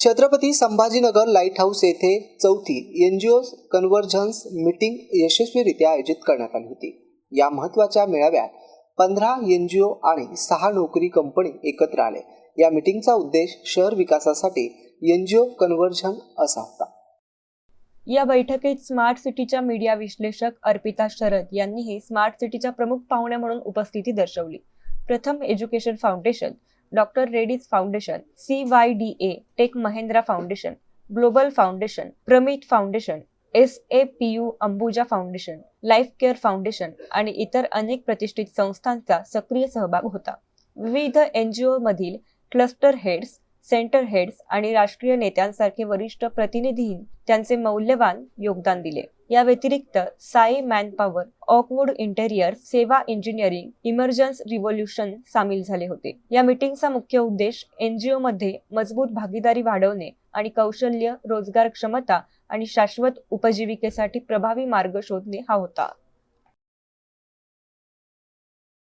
Chhatrapati Sambhajinagar light house येथे चौथी NGO convergence meeting यशस्वीरित्या आयोजित करण्यात आली होती. या महत्त्वाच्या मेळाव्यात पंधरा एनजीओ आणि सहा नोकरी कंपनी एकत्र आले. या मिटिंगचा उद्देश शहर विकासासाठी एनजीओ कन्व्हर्जन असा होता. या बैठकीत स्मार्ट सिटीच्या मीडिया विश्लेषक अर्पिता शरद यांनीही स्मार्ट सिटीच्या प्रमुख पाहुण्या म्हणून उपस्थिती दर्शवली. Pratham education foundation doctor Reddy's foundation C Y D A tech Mahindra foundation global foundation Pramit foundation S A P U Ambuja foundation life care foundation आणि इतर अनेक प्रतिष्ठित संस्थांचा सक्रिय सहभाग होता. विविध एनजीओ मधील क्लस्टर हेड्स सेंटर हेड्स आणि राष्ट्रीय नेत्यांसारखे वरिष्ठ प्रतिनिधींनी त्यांचे मौल्यवान योगदान दिले. या व्यतिरिक्त साई मॅनपॉवर ऑकवूड इंटेरियर सेवा इंजिनिअरिंग इमर्जन्स रिव्होल्युशन सामील झाले होते. या मीटिंगचा मुख्य उद्देश एनजीओ मध्ये मजबूत भागीदारी वाढवणे आणि कौशल्य रोजगार क्षमता आणि शाश्वत उपजीविकेसाठी प्रभावी मार्ग शोधणे हा होता.